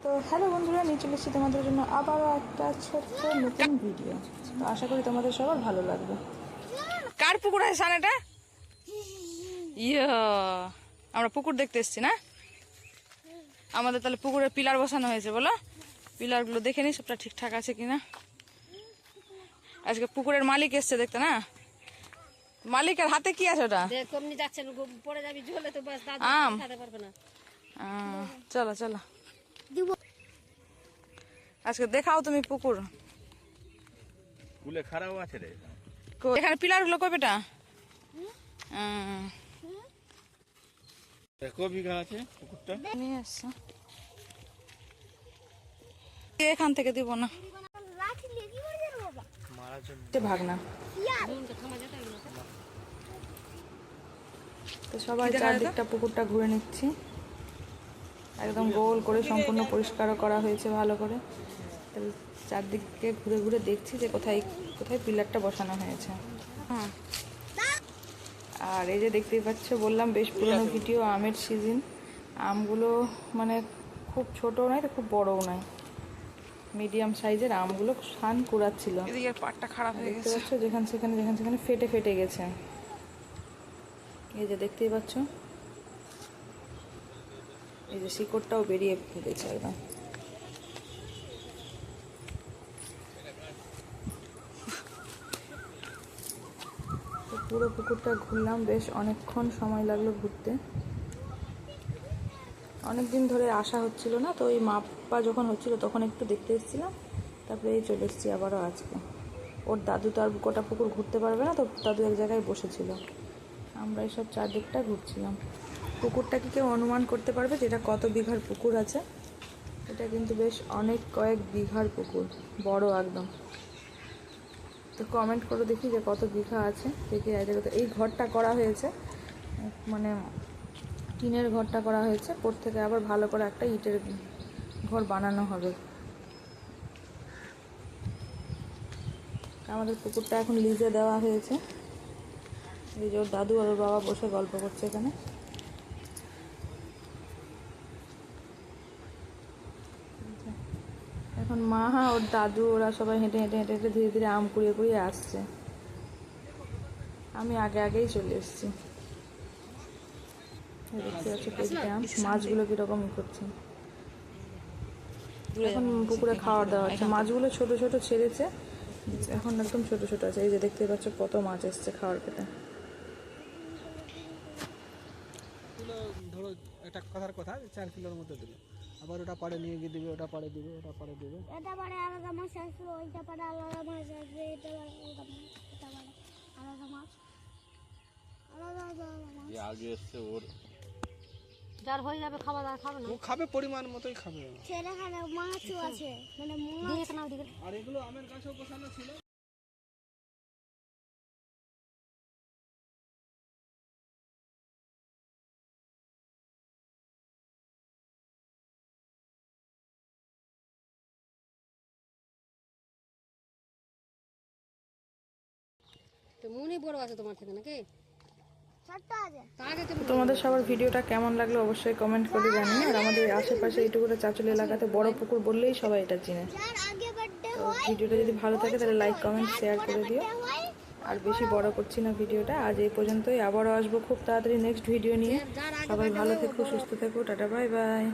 তো হ্যালো বন্ধুরা নিয়ে চলে এসেছি তোমাদের জন্য আবারও একটা ছোট্ট নতুন ভিডিও তো আশা করি তোমাদের সবার ভালো লাগবে। কার পুকুর আছে সানেটা ইয়া আমরা পুকুর দেখতে এসেছি না? আমাদের তাহলে পুকুরে পিলার বসানো হয়েছে বলো? পিলারগুলো দেখে নিই সবটা ঠিকঠাক আছে কিনা। আজকে পুকুরের মালিক এসছে দেখতে না? মালিকের হাতে কি আছে ওটা? দেখ যাচ্ছে না, পড়ে যাবি ঝোলে তো আম। পারবে না। চলো চলো। আজকে দেখাও তুমি পুকুর। কুলে খারাপ আছে রে। কো- এখানে পিলারগুলো কই বেটা? বিঘা আছে পুকুরটা। নিয়ে আসছো এখান থেকে দিব না। ভাগ। তো সবাই চারদিকটা পুকুরটা ঘুরে নিচ্ছি। একদম গোল করে সম্পূর্ণ পরিষ্কারও করা হয়েছে ভালো করে। চারদিকে ঘুরে ঘুরে দেখছি যে কোথায় কোথায় পিলারটা বসানো হয়েছে। হ্যাঁ। আর এই যে দেখতেই পাচ্ছ বললাম বেশ পুরনো ভিডিও আমের সিজন। আমগুলো মানে খুব ছোটও নয় তো খুব বড়ও নয়। মিডিয়াম সাইজের আমগুলো সান কুড়াচ্ছিল। পাটটা খারাপ হয়ে গেছে। দেখতে পাচ্ছ যেখানে সেখানে যেখানে সেখানে ফেটে ফেটে গেছে। এই যে দেখতেই পাচ্ছ এই যে শিকড়টাও বেরিয়ে গেছে একদম। পুরো পুকুরটা ঘুরলাম, বেশ অনেকক্ষণ সময় লাগল ঘুরতে। অনেক দিন ধরে আসা হচ্ছিল না, তো ওই মাপা যখন হচ্ছিল তখন একটু দেখতে এসেছিলাম, তারপরে এই চলে এসেছি আবারও আজকে। ওর দাদু তো আর গোটা পুকুর ঘুরতে পারবে না, তো দাদু এক জায়গায় বসেছিল। আমরা এইসব চারদিকটা ঘুরছিলাম। পুকুরটা কি কেউ অনুমান করতে পারবে যে এটা কত বিঘার পুকুর আছে। এটা কিন্তু বেশ অনেক কয়েক বিঘার পুকুর, বড় একদম। তো কমেন্ট করে দেখি যে কত বিঘা আছে, দেখি এই এই ঘরটা করা হয়েছে মানে টিনের ঘরটা করা হয়েছে পর থেকে আবার ভালো করে একটা ইটের ঘর বানানো হবে। আমাদের পুকুরটা এখন লিজে দেওয়া হয়েছে। এই যে ওর দাদু আর ওর বাবা বসে গল্প করছে এখানে। এখন মা, ওর দাদু, ওরা সবাই হেঁটে হেঁটে হেঁটে হেঁটে ধীরে ধীরে আম কুড়িয়ে কুড়িয়ে আসছে। আমি আগে, আগেই চলে এসেছি। দেখতে পাচ্ছি আম। মাছগুলো কীরকম করছে। এখন পুকুরে খাওয়ার দেওয়া হচ্ছে। মাছগুলো ছোট ছোট ছেড়েছে। এখন একদম ছোট ছোট আছে। এই যে দেখতে পাচ্ছ কত মাছ এসছে খাওয়ার কিলো, ধরো, একটা কথার কথা, চার কিলোর মধ্যে দিল আবার ওটা পাড়ে নিয়ে গিয়ে দিবে ওটা পাড়ে দিবে ওটা পাড়ে দিবে। এটা পারে আলাদা মাছ আসবে ওইটা পারে আলাদা মাছ আসবে এটা পারে আলাদা মাছ এটা পারে আলাদা মাছ আলাদা আলাদা মাছ। আগে এসছে ওর। যার হয়ে যাবে খাওয়া দাওয়া খাবে না। ও খাবে পরিমাণ মতোই খাবে। সেখানে মাছও আছে মানে মাছ। আর এগুলো আমের গাছও বসানো ছিল। তো মনে বড় আছে তোমার থেকে নাকি? ছোট্ট আছে। তা আগে তুমি তোমাদের সবার ভিডিওটা কেমন লাগল অবশ্যই কমেন্ট করে জানিয়ে আর আমাদের আশেপাশে এইটুকুটা চাচল এলাকাতে বড় পুকুর বললেই সবাই এটা চিনে। তো ভিডিওটা যদি ভালো থাকে তাহলে লাইক কমেন্ট শেয়ার করে দিও। আর বেশি বড় করছি না ভিডিওটা। আজ এই পর্যন্তই। আবারও আসব খুব তাড়াতাড়ি নেক্সট ভিডিও নিয়ে। সবাই ভালো থেকো সুস্থ থেকো। Tata bye bye